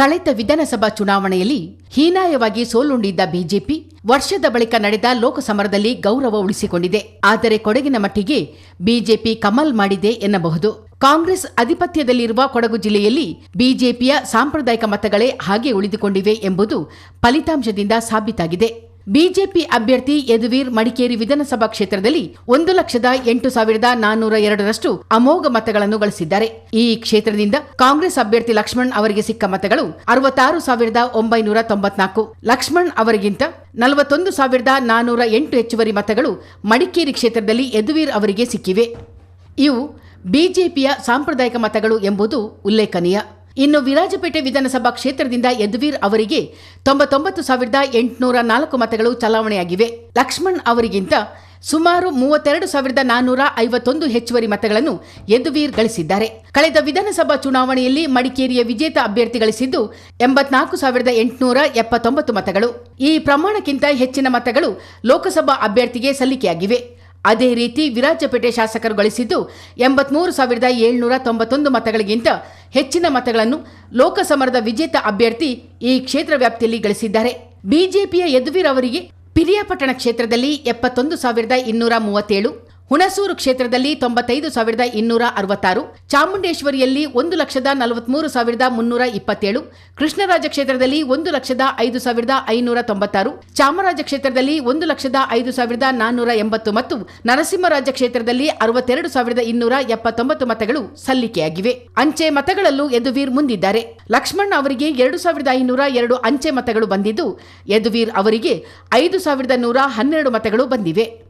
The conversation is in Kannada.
ಕಳೆದ ವಿಧಾನಸಭಾ ಚುನಾವಣೆಯಲ್ಲಿ ಹೀನಾಯವಾಗಿ ಸೋಲುಂಡಿದ್ದ ಬಿಜೆಪಿ ವರ್ಷದ ಬಳಿಕ ನಡೆದ ಲೋಕಸಮರದಲ್ಲಿ ಗೌರವ ಉಳಿಸಿಕೊಂಡಿದೆ. ಆದರೆ ಕೊಡಗಿನ ಮಟ್ಟಿಗೆ ಬಿಜೆಪಿ ಕಮಲ್ ಮಾಡಿದೆ ಎನ್ನಬಹುದು. ಕಾಂಗ್ರೆಸ್ ಅಧಿಪತ್ಯದಲ್ಲಿರುವ ಕೊಡಗು ಜಿಲ್ಲೆಯಲ್ಲಿ ಬಿಜೆಪಿಯ ಸಾಂಪ್ರದಾಯಿಕ ಮತಗಳೇ ಹಾಗೆ ಉಳಿದುಕೊಂಡಿವೆ ಎಂಬುದು ಫಲಿತಾಂಶದಿಂದ ಸಾಬೀತಾಗಿದೆ. ಬಿಜೆಪಿ ಅಭ್ಯರ್ಥಿ ಯದುವೀರ್ ಮಡಿಕೇರಿ ವಿಧಾನಸಭಾ ಕ್ಷೇತ್ರದಲ್ಲಿ ಒಂದು ಲಕ್ಷದ ಎಂಟು ಸಾವಿರದ ನಾನ್ನೂರ ಎರಡರಷ್ಟು ಅಮೋಘ ಮತಗಳನ್ನು ಗಳಿಸಿದ್ದಾರೆ. ಈ ಕ್ಷೇತ್ರದಿಂದ ಕಾಂಗ್ರೆಸ್ ಅಭ್ಯರ್ಥಿ ಲಕ್ಷ್ಮಣ್ ಅವರಿಗೆ ಸಿಕ್ಕ ಮತಗಳು ಅರವತ್ತಾರು ಸಾವಿರದ ಒಂಬೈನೂರ ತೊಂಬತ್ನಾಲ್ಕು. ಲಕ್ಷ್ಮಣ್ ಅವರಿಗಿಂತ ನಲವತ್ತೊಂದು ಸಾವಿರದ ನಾನ್ನೂರ ಎಂಟು ಹೆಚ್ಚುವರಿ ಮತಗಳು ಮಡಿಕೇರಿ ಕ್ಷೇತ್ರದಲ್ಲಿ ಯದುವೀರ್ ಅವರಿಗೆ ಸಿಕ್ಕಿವೆ. ಇವು ಬಿಜೆಪಿಯ ಸಾಂಪ್ರದಾಯಿಕ ಮತಗಳು ಎಂಬುದು ಉಲ್ಲೇಖನೀಯ. ಇನ್ನು ವಿರಾಜಪೇಟೆ ವಿಧಾನಸಭಾ ಕ್ಷೇತ್ರದಿಂದ ಯದುವೀರ್ ಅವರಿಗೆ ತೊಂಬತ್ತೊಂಬತ್ತು ಸಾವಿರದ ಎಂಟುನೂರ ನಾಲ್ಕು ಮತಗಳು ಚಲಾವಣೆಯಾಗಿವೆ. ಲಕ್ಷ್ಮಣ್ ಅವರಿಗಿಂತ ಸುಮಾರು ಮೂವತ್ತೆರಡು ಸಾವಿರದ ನಾನ್ನೂರ ಐವತ್ತೊಂದು ಹೆಚ್ಚುವರಿ ಮತಗಳನ್ನು ಯದುವೀರ್ ಗಳಿಸಿದ್ದಾರೆ. ಕಳೆದ ವಿಧಾನಸಭಾ ಚುನಾವಣೆಯಲ್ಲಿ ಮಡಿಕೇರಿಯ ವಿಜೇತ ಅಭ್ಯರ್ಥಿ ಗಳಿಸಿದ್ದು ಎಂಬತ್ನಾಲ್ಕು ಸಾವಿರದ ಎಂಟುನೂರ ಎಪ್ಪತ್ತೊಂಬತ್ತು ಮತಗಳು. ಈ ಪ್ರಮಾಣಕ್ಕಿಂತ ಹೆಚ್ಚಿನ ಮತಗಳು ಲೋಕಸಭಾ ಅಭ್ಯರ್ಥಿಗೆ ಸಲ್ಲಿಕೆಯಾಗಿವೆ. ಅದೇ ರೀತಿ ವಿರಾಜಪೇಟೆ ಶಾಸಕರು ಗಳಿಸಿದ್ದು ಎಂಬತ್ಮೂರು ಸಾವಿರದ ಏಳ್ನೂರ ತೊಂಬತ್ತೊಂದು ಮತಗಳಿಗಿಂತ ಹೆಚ್ಚಿನ ಮತಗಳನ್ನು ಲೋಕಸಮರದ ವಿಜೇತ ಅಭ್ಯರ್ಥಿ ಈ ಕ್ಷೇತ್ರ ವ್ಯಾಪ್ತಿಯಲ್ಲಿ ಗಳಿಸಿದ್ದಾರೆ. ಬಿಜೆಪಿಯ ಯದುವೀರ್ ಅವರಿಗೆ ಪಿರಿಯಾಪಟ್ಟಣ ಕ್ಷೇತ್ರದಲ್ಲಿ ಎಪ್ಪತ್ತೊಂದು ಸಾವಿರದ ಇನ್ನೂರ ಮೂವತ್ತೇಳು ಹುಣಸೂರು ಕ್ಷೇತ್ರದಲ್ಲಿ ತೊಂಬತ್ತೈದು ಸಾವಿರದ ಇನ್ನೂರ ಅರವತ್ತಾರು, ಚಾಮುಂಡೇಶ್ವರಿಯಲ್ಲಿ ಒಂದು ಲಕ್ಷದ ನಲವತ್ಮೂರು ಸಾವಿರದ ಮುನ್ನೂರ ಇಪ್ಪತ್ತೇಳು, ಕೃಷ್ಣರಾಜ ಕ್ಷೇತ್ರದಲ್ಲಿ ಒಂದು ಲಕ್ಷದ ಐದು ಸಾವಿರದ ಐನೂರ ತೊಂಬತ್ತಾರು, ಚಾಮರಾಜ ಕ್ಷೇತ್ರದಲ್ಲಿ ಒಂದು ಲಕ್ಷದ ಐದು ಸಾವಿರದ ನಾನ್ನೂರ ಎಂಬತ್ತು ಮತ್ತು ನರಸಿಂಹರಾಜ ಕ್ಷೇತ್ರದಲ್ಲಿ ಅರವತ್ತೆರಡು ಸಾವಿರದ ಇನ್ನೂರ ಎಪ್ಪತ್ತೊಂಬತ್ತು ಮತಗಳು ಸಲ್ಲಿಕೆಯಾಗಿವೆ. ಅಂಚೆ ಮತಗಳಲ್ಲೂ ಯದುವೀರ್ ಮುಂದಿದ್ದಾರೆ. ಲಕ್ಷ್ಮಣ್ ಅವರಿಗೆ ಎರಡು ಸಾವಿರದ ಐನೂರ ಎರಡು ಅಂಚೆ ಮತಗಳು ಬಂದಿದ್ದು, ಯದುವೀರ್ ಅವರಿಗೆ ಐದು ಸಾವಿರದ ನೂರ ಹನ್ನೆರಡು ಮತಗಳು ಬಂದಿವೆ.